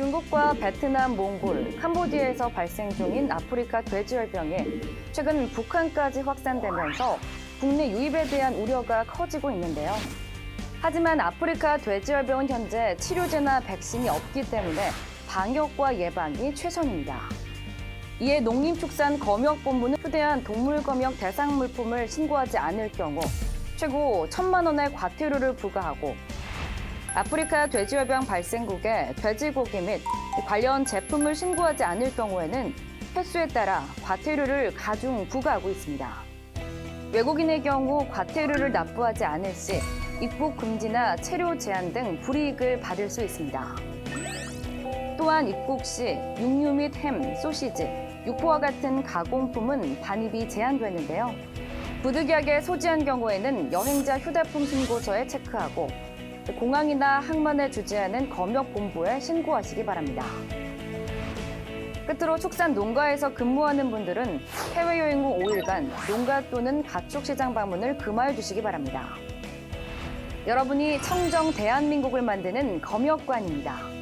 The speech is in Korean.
중국과 베트남, 몽골, 캄보디아에서 발생 중인 아프리카 돼지열병이 최근 북한까지 확산되면서 국내 유입에 대한 우려가 커지고 있는데요. 하지만 아프리카 돼지열병은 현재 치료제나 백신이 없기 때문에 방역과 예방이 최선입니다. 이에 농림축산검역본부는 휴대한 동물검역 대상 물품을 신고하지 않을 경우 최고 천만 원의 과태료를 부과하고 아프리카 돼지열병 발생국에 돼지고기 및 관련 제품을 신고하지 않을 경우에는 횟수에 따라 과태료를 가중 부과하고 있습니다. 외국인의 경우 과태료를 납부하지 않을 시 입국 금지나 체류 제한 등 불이익을 받을 수 있습니다. 또한 입국 시 육류 및 햄, 소시지, 육포와 같은 가공품은 반입이 제한되는데요. 부득이하게 소지한 경우에는 여행자 휴대폰 신고서에 체크하고 공항이나 항만을 주재하는 검역본부에 신고하시기 바랍니다. 끝으로 축산 농가에서 근무하는 분들은 해외여행 후 5일간 농가 또는 가축시장 방문을 금하여 주시기 바랍니다. 여러분이 청정 대한민국을 만드는 검역관입니다.